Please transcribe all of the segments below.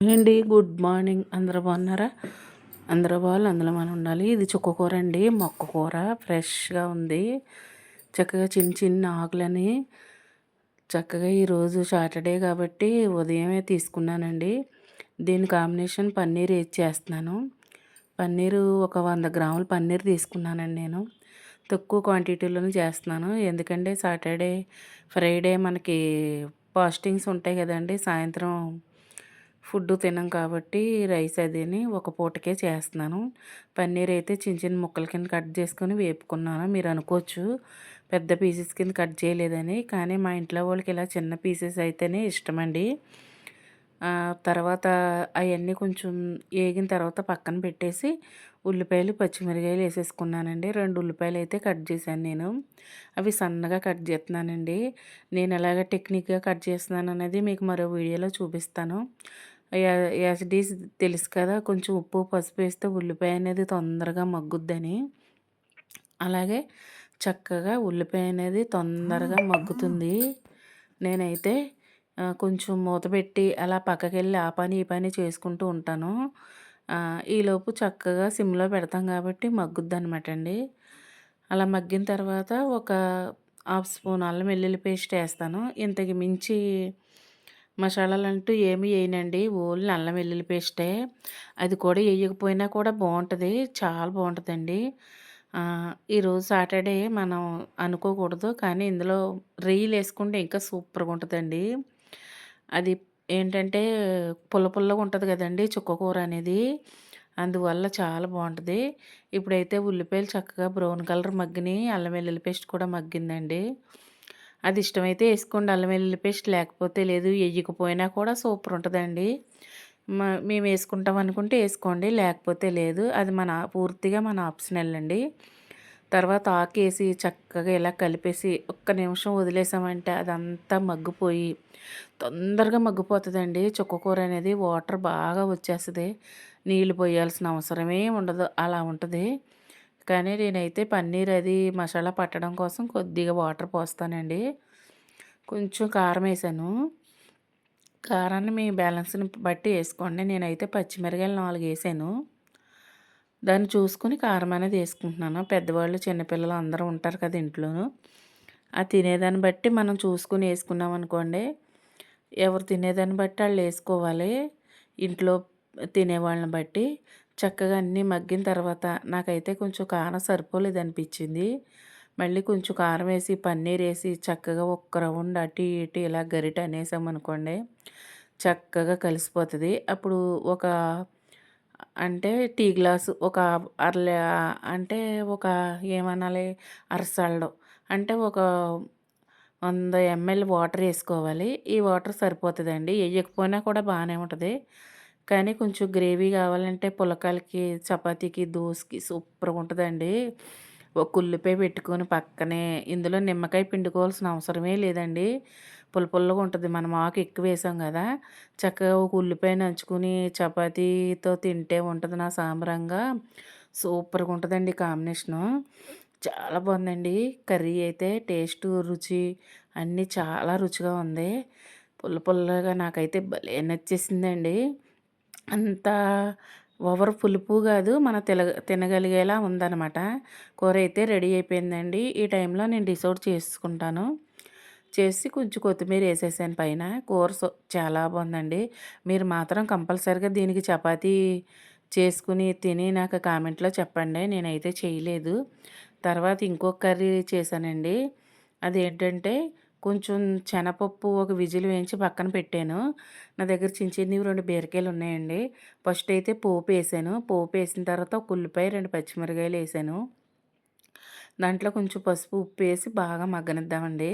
అండి good morning అందరూ బాగున్నారా? అందరూ వాళ్ళు అందులో మనం ఉండాలి. ఇది చుక్కకూర అండి. మొక్క కూర ఫ్రెష్గా ఉంది. చక్కగా చిన్న చిన్న ఆకులని చక్కగా ఈరోజు సాటర్డే కాబట్టి ఉదయమే తీసుకున్నానండి. దీని కాంబినేషన్ పన్నీర్ వేసి చేస్తున్నాను. పన్నీరు ఒక వంద గ్రాముల పన్నీర్ తీసుకున్నానండి నేను. తక్కువ క్వాంటిటీలోనే చేస్తున్నాను. ఎందుకంటే సాటర్డే ఫ్రైడే మనకి పాస్టింగ్స్ ఉంటాయి కదండి. సాయంత్రం ఫుడ్ తినం కాబట్టి రైస్ అదిని ఒక పూటకే చేస్తున్నాను. పన్నీర్ అయితే చిన్న చిన్న ముక్కల కింద కట్ చేసుకొని వేపుకున్నాను. మీరు అనుకోవచ్చు పెద్ద పీసెస్ కింద కట్ చేయలేదని కానీ మా ఇంట్లో వాళ్ళకి ఇలా చిన్న పీసెస్ అయితేనే ఇష్టమండి. తర్వాత అవన్నీ కొంచెం వేగిన తర్వాత పక్కన పెట్టేసి ఉల్లిపాయలు పచ్చిమిరకాయలు వేసేసుకున్నానండి. రెండు ఉల్లిపాయలు అయితే కట్ చేశాను నేను. అవి సన్నగా కట్ చేస్తున్నానండి. నేను ఎలాగ టెక్నిక్గా కట్ చేస్తున్నాను అనేది మీకు మరో వీడియోలో చూపిస్తాను. యాసిడీస్ తెలుసు కదా కొంచెం ఉప్పు పసుపు వేస్తే ఉల్లిపాయ అనేది తొందరగా మగ్గుద్దని. అలాగే చక్కగా ఉల్లిపాయ అనేది తొందరగా మగ్గుతుంది. నేనైతే కొంచెం మూత పెట్టి అలా పక్కకి వెళ్ళి ఆ పని ఈ పని చేసుకుంటూ ఉంటాను. ఈలోపు చక్కగా సిమ్లో పెడతాం కాబట్టి మగ్గుద్ది అనమాట అండి. అలా మగ్గిన తర్వాత ఒక హాఫ్ స్పూన్ అల్లం వెల్లుల్లి పేస్ట్ వేస్తాను. ఇంతకు మించి మసాలాలు అంటూ ఏమి వేయనండి ఓన్లీ అల్లం వెల్లుల్లి పేస్టే. అది కూడా వేయకపోయినా కూడా బాగుంటుంది చాలా బాగుంటుందండి ఈరోజు సాటర్డే మనం అనుకోకూడదు. కానీ ఇందులో రొయ్యలు వేసుకుంటే ఇంకా సూపర్గా ఉంటుందండి. అది ఏంటంటే పుల్ల పుల్లగా ఉంటుంది కదండి చుక్క కూర అనేది. అందువల్ల చాలా బాగుంటుంది ఇప్పుడైతే ఉల్లిపాయలు చక్కగా బ్రౌన్ కలర్ మగ్గిని అల్లం వెల్లుల్లి పేస్ట్ కూడా మగ్గిందండి. అది ఇష్టమైతే వేసుకోండి. అల్లం వెల్లుల్లి పేస్ట్ లేకపోతే లేదు వేయకపోయినా కూడా సూపర్ ఉంటుందండి. మేము వేసుకుంటాం అనుకుంటే వేసుకోండి. లేకపోతే లేదు అది మన పూర్తిగా మన ఆప్షనల్ అండి. తర్వాత ఆకేసి చక్కగా ఇలా కలిపేసి ఒక్క నిమిషం వదిలేసామంటే అదంతా మగ్గిపోయి తొందరగా మగ్గిపోతుందండి. చుక్కకూర అనేది వాటర్ బాగా వచ్చేస్తుంది. నీళ్ళు పోయాల్సిన అవసరమే ఉండదు. అలా ఉంటుంది. కానీ నేనైతే పన్నీర్ అది మసాలా పట్టడం కోసం కొద్దిగా వాటర్ పోస్తానండి. కొంచెం కారం వేసాను. కారాన్ని మీ బ్యాలెన్స్ని బట్టి వేసుకోండి. నేనైతే పచ్చిమిరకాయలు నాలుగు వేసాను. దాన్ని చూసుకుని కారం అనేది వేసుకుంటున్నాను. పెద్దవాళ్ళు చిన్నపిల్లలు అందరూ ఉంటారు కదా ఇంట్లోనూ. ఆ తినేదాన్ని బట్టి మనం చూసుకుని వేసుకున్నాం అనుకోండి ఎవరు తినేదాన్ని బట్టి వాళ్ళు వేసుకోవాలి. ఇంట్లో తినేవాళ్ళని బట్టి చక్కగా అన్నీ మగ్గిన తర్వాత నాకైతే కొంచెం కారం సరిపోలేదు అనిపించింది మళ్ళీ కొంచెం కారం వేసి పన్నీర్ వేసి చక్కగా ఒక్క రౌండ్ అటు ఇటు ఇలా గరిట అనేసామనుకోండి చక్కగా కలిసిపోతుంది. అప్పుడు ఒక అంటే టీ గ్లాసు ఒక అర్ల అంటే ఒక ఏమనాలి అరసాళ్ళు అంటే ఒక వంద ఎంఎల్ వాటర్ వేసుకోవాలి. ఈ వాటర్ సరిపోతుందండి. వేయకపోయినా కూడా బాగానే ఉంటుంది. కానీ కొంచెం గ్రేవీ కావాలంటే పులకాలకి చపాతీకి దోశకి సూపర్గా ఉంటుందండి. ఒక ఉల్లిపాయ పెట్టుకొని పక్కనే ఇందులో నిమ్మకాయ పిండుకోవాల్సిన అవసరమే లేదండి. పుల్ల పుల్లగా ఉంటుంది. మనం ఆకు ఎక్కువ వేసాం కదా చక్కగా ఒక ఉల్లిపాయ నంచుకుని చపాతీతో తింటే ఉంటుంది నా సాంబరంగా. సూపర్గా ఉంటుందండి కాంబినేషను. చాలా బాగుందండి. కర్రీ అయితే టేస్ట్ రుచి అన్నీ చాలా రుచిగా ఉంది. పుల్ల పుల్లగా నాకైతే భలే నచ్చేసిందండి. అంత ఓవర్ పులుపు కాదు మన తిల తినగలిగేలా ఉందన్నమాట. కూర అయితే రెడీ అయిపోయిందండి. ఈ టైంలో నేను డిసౌట్ చేసుకుంటాను. చేసి కొంచెం కొత్తిమీర వేసేసాను పైన. కూర చాలా బాగుందండి. మీరు మాత్రం కంపల్సరిగా దీనికి చపాతీ చేసుకుని తిని నాకు కామెంట్లో చెప్పండి. నేనైతే చేయలేదు. తర్వాత ఇంకొక కర్రీ చేశానండి. అదేంటంటే కొంచెం శనపప్పు ఒక విజిల్ వేయించి పక్కన పెట్టాను. నా దగ్గర చిన్న చిన్నవి రెండు బీరకాయలు ఉన్నాయండి. ఫస్ట్ అయితే పోపు వేసాను. పోపు వేసిన తర్వాత ఒక ఉల్లిపాయ రెండు పచ్చిమిరకాయలు వేసాను. దాంట్లో కొంచెం పసుపు ఉప్పు వేసి బాగా మగ్గనిద్దామండి.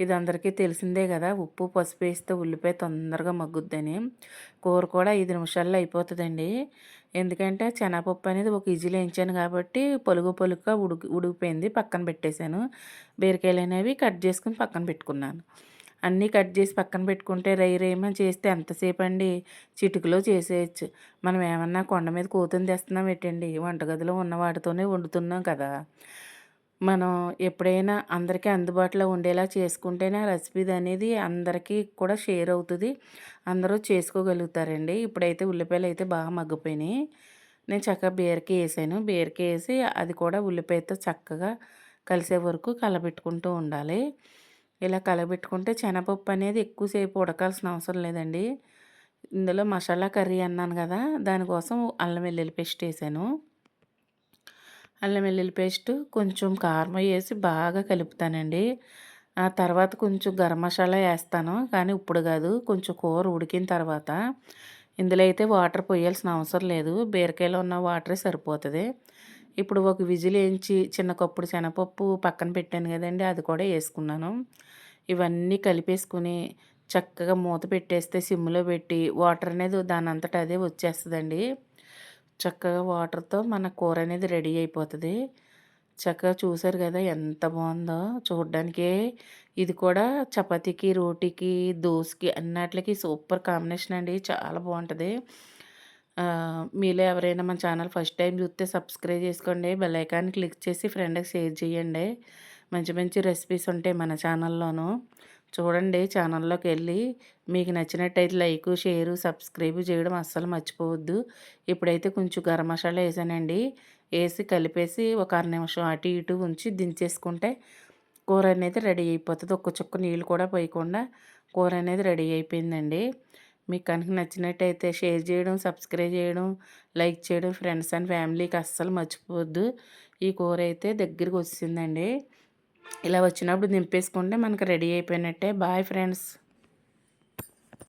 ఇది అందరికీ తెలిసిందే కదా ఉప్పు పసుపు వేస్తే ఉల్లిపాయ తొందరగా మగ్గుద్దని. కూర కూడా ఐదు నిమిషాల్లో అయిపోతుందండి. ఎందుకంటే శనగపప్పు అనేది ఒక ఇజిల్ వేయించాను కాబట్టి పొలుగు పొలుగుగా ఉడికి ఉడికిపోయింది పక్కన పెట్టేశాను. బీరకాయలు అనేవి కట్ చేసుకుని పక్కన పెట్టుకున్నాను. అన్నీ కట్ చేసి పక్కన పెట్టుకుంటే రై రేమని చేస్తే ఎంతసేపు అండి చిటుకులో చేసేయచ్చు. మనం ఏమన్నా కొండ మీద కూతుని తెస్తున్నాం ఏంటండి వంటగదిలో ఉన్న వాటితోనే వండుతున్నాం కదా. మనం ఎప్పుడైనా అందరికీ అందుబాటులో ఉండేలా చేసుకుంటేనే ఆ రెసిపీ అనేది అందరికీ కూడా షేర్ అవుతుంది. అందరూ చేసుకోగలుగుతారండి. ఇప్పుడైతే ఉల్లిపాయలు అయితే బాగా మగ్గిపోయినాయి. నేను చక్కగా బీరకాయ వేసాను. బీరకాయ వేసి అది కూడా ఉల్లిపాయతో చక్కగా కలిసే వరకు కలబెట్టుకుంటూ ఉండాలి. ఇలా కలబెట్టుకుంటే శనగపప్పు అనేది ఎక్కువసేపు ఉడకాల్సిన అవసరం లేదండి. ఇందులో మసాలా కర్రీ అన్నాను కదా దానికోసం అల్లం వెల్లుల్లి పేస్ట్ వేసాను. అల్లం వెల్లుల్లి పేస్ట్ కొంచెం కారం వేసి బాగా కలుపుతానండి. ఆ తర్వాత కొంచెం గరం మసాలా వేస్తాను కానీ ఇప్పుడు కాదు కొంచెం కూర ఉడికిన తర్వాత. ఇందులో అయితే వాటర్ పోయాల్సిన అవసరం లేదు బీరకాయలో ఉన్న వాటరే సరిపోతుంది. ఇప్పుడు ఒక విజిల్ వేయించి చిన్న కప్పుడు శనగపప్పు పక్కన పెట్టాను కదండి అది కూడా వేసుకున్నాను. ఇవన్నీ కలిపేసుకుని చక్కగా మూత పెట్టేస్తే సిమ్లో పెట్టి వాటర్ అనేది దాని అంతటా అదే వచ్చేస్తుందండి. చక్కగా వాటర్తో మన కూర అనేది రెడీ అయిపోతుంది. చక్కగా చూసారు కదా ఎంత బాగుందో. చూడడానికే ఇది కూడా చపాతీకి రోటీకి దోశకి అన్నిటికి సూపర్ కాంబినేషన్ అండి. చాలా బాగుంటుంది. మీలో ఎవరైనా మన ఛానల్ ఫస్ట్ టైం చూస్తే సబ్స్క్రైబ్ చేసుకోండి. బెల్ ఐకాన్ క్లిక్ చేసి ఫ్రెండ్కి షేర్ చేయండి. మంచి మంచి రెసిపీస్ ఉంటాయి మన ఛానల్లోనూ. చూడండి ఛానల్లోకి వెళ్ళి మీకు నచ్చినట్టయితే లైక్ షేరు సబ్స్క్రైబ్ చేయడం అస్సలు మర్చిపోవద్దు. ఇప్పుడైతే కొంచెం గరం మసాలా వేసానండి. వేసి కలిపేసి ఒక అర నిమిషం అటు ఇటు ఉంచి దించేసుకుంటే కూర అనేది రెడీ అయిపోతుంది. ఒక్క చుక్క నీళ్ళు కూడా పోయకుండా కూర అనేది రెడీ అయిపోయిందండి. మీకు కనుక నచ్చినట్టయితే షేర్ చేయడం సబ్స్క్రైబ్ చేయడం లైక్ చేయడం ఫ్రెండ్స్ అండ్ ఫ్యామిలీకి అస్సలు మర్చిపోవద్దు. ఈ కూర అయితే దగ్గరికి వచ్చిందండి. ఇలా వచ్చినప్పుడు దింపేసుకుంటే మనకు రెడీ అయిపోయినట్టే. Bye friends